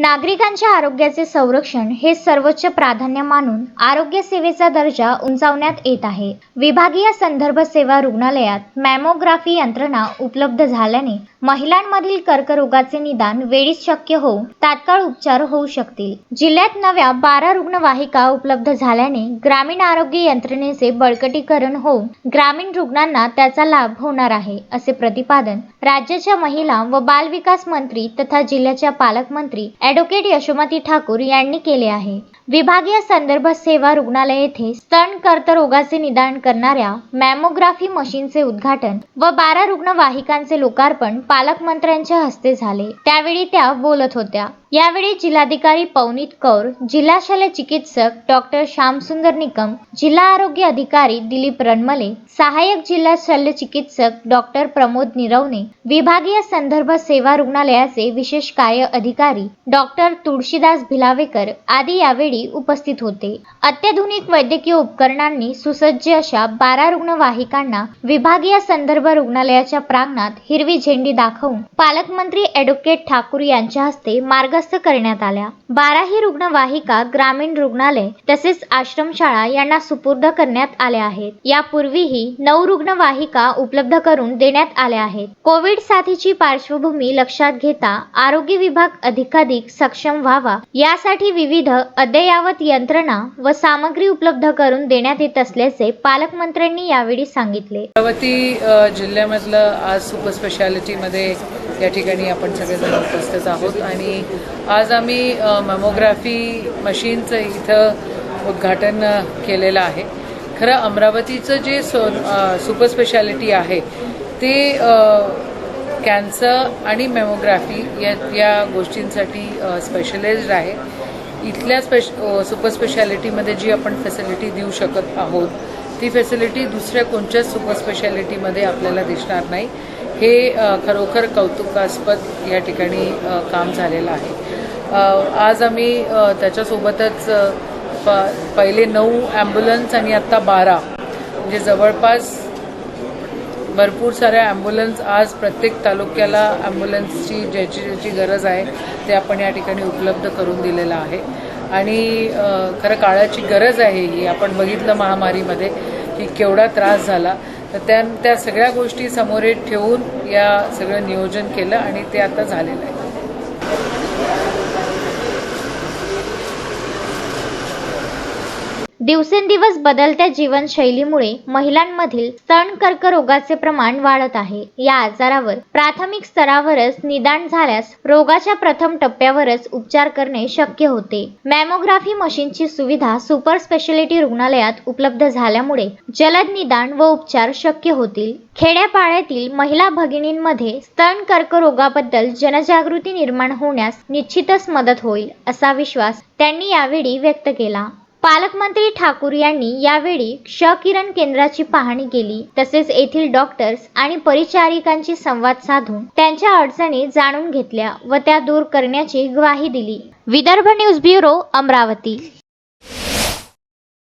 नागरिकांच्या आरोग्याचे संरक्षण हे सर्वोच्च प्राधान्य मानून आरोग्य सेवेचा दर्जा उंचावण्यात येत आहे. विभागीय संदर्भ सेवा रुग्णालयात मॅमोग्राफी यंत्रणा उपलब्ध झाल्याने महिलांमधील कर्करोगाचे निदान वेळीच शक्य होऊन तात्काळ उपचार होऊ शकतील. जिल्ह्यात नव्या बारा रुग्णवाहिका उपलब्ध झाल्याने ग्रामीण आरोग्य यंत्रणेचे बळकटीकरण होऊन ग्रामीण रुग्णांना त्याचा लाभ होणार आहे असे प्रतिपादन राज्याच्या महिला व बालविकास मंत्री तथा जिल्ह्याच्या पालकमंत्री ॲडव्होकेट यशोमती ठाकूर यांनी केले आहे. विभागीय संदर्भ सेवा रुग्णालय येथे स्तन कर्करोगाचे निदान करणाऱ्या मॅमोग्राफी मशीनचे उद्घाटन व बारा रुग्णवाहिकांचे लोकार्पण पालकमंत्र्यांच्या हस्ते झाले. त्यावेळी त्या बोलत होत्या. यावेळी जिल्हाधिकारी पवनीत कौर जिल्हा शल्य चिकित्सक डॉक्टर श्यामसुंदर निकम जिल्हा आरोग्य अधिकारी दिलीप रणमले सहाय्यक जिल्हा शल्य चिकित्सक डॉक्टर प्रमोद निरवणे विभागीय संदर्भ सेवा रुग्णालयाचे विशेष कार्य अधिकारी डॉक्टर तुळशीदास भिलावेकर आदी यावेळी उपस्थित होते. अत्याधुनिक वैद्यकीय उपकरणांनी सुसज्ज अशा बारा रुग्णवाहिकांना विभागीय संदर्भ रुग्णालयाच्या प्रांगणात हिरवी झेंडी दाखवून पालकमंत्री ॲडव्होकेट ठाकूर यांच्या हस्ते मार्ग बंदोबस्त करण्यात आल्या. बाराही रुग्णवाहिका ग्रामीण रुग्णालय तसेच आश्रमशाळा यांना सुपूर्द करण्यात आल्या आहेत. यापूर्वीही नऊ रुग्णवाहिका उपलब्ध करून देण्यात आल्या आहेत. कोविड साथीची पार्श्वभूमी लक्षात घेता आरोग्य विभाग अधिकाधिक सक्षम व्हावा. यासाठी विविध अद्ययावत यंत्रणा व सामग्री उपलब्ध करून देण्यात येत असल्याचे पालकमंत्र्यांनी यावेळी सांगितले. अमरावती जिल्ह्यामधलं आज सुपर स्पेशालिटीमध्ये या ठिकाणी आपण सगळेजण उपस्थित आहोत आणि आज आम्ही मेमोग्राफी मॅमोग्राफी मशीनचं इथं उद्घाटन केलेलं आहे. खरं अमरावतीचं जे सो सुपर स्पेशालिटी आहे ते कॅन्सर आणि मेमोग्राफी या या गोष्टींसाठी स्पेशलाइज्ड आहे. इथल्या स्पेश सुपर स्पेशालिटीमध्ये जी आपण फॅसिलिटी देऊ शकत आहोत ती फॅसिलिटी दुसऱ्या कोणत्याच सुपर स्पेशालिटीमध्ये आपल्याला दिसणार नाही. हे खरोखर कौतुकास्पद या ठिकाणी काम झालेलं आहे. आज आम्ही त्याच्यासोबतच प पहिले नऊ ॲम्ब्युलन्स आणि आत्ता बारा. म्हणजे जवळपास भरपूर साऱ्या ॲम्ब्युलन्स आज प्रत्येक तालुक्याला ॲम्ब्युलन्सची ज्याची ज्याची गरज आहे ते आपण या ठिकाणी उपलब्ध करून दिलेलं आहे. आणि खरं काळाची गरज आहे ही. आपण बघितलं महामारीमध्ये की केवढा त्रास झाला. तर त्या त्या सगळ्या गोष्टी समोर ठेवून या सगळं नियोजन केलं आणि ते आता झालेलं आहे. दिवसेंदिवस बदलत्या जीवनशैलीमुळे महिलांमधील स्तन कर्करोगाचे प्रमाण वाढत आहे. या आजारावर प्राथमिक स्तरावरच निदान झाल्यास रोगाच्या प्रथम टप्प्यावरच उपचार करणे शक्य होते. मॅमोग्राफी मशीनची सुविधा सुपर स्पेशालिटी रुग्णालयात उपलब्ध झाल्यामुळे जलद निदान व उपचार शक्य होतील. खेड्यापाड्यातील महिला भगिनींमध्ये स्तन कर्करोगाबद्दल जनजागृती निर्माण होण्यास निश्चितच मदत होईल असा विश्वास त्यांनी यावेळी व्यक्त केला. पालकमंत्री ठाकूर यांनी यावेळी क्ष किरण केंद्राची पाहणी केली. तसेच येथील डॉक्टर्स आणि परिचारिकांशी संवाद साधून त्यांच्या अडचणी जाणून घेतल्या व त्या दूर करण्याची ग्वाही दिली. Vidarbha news bureau Amravati.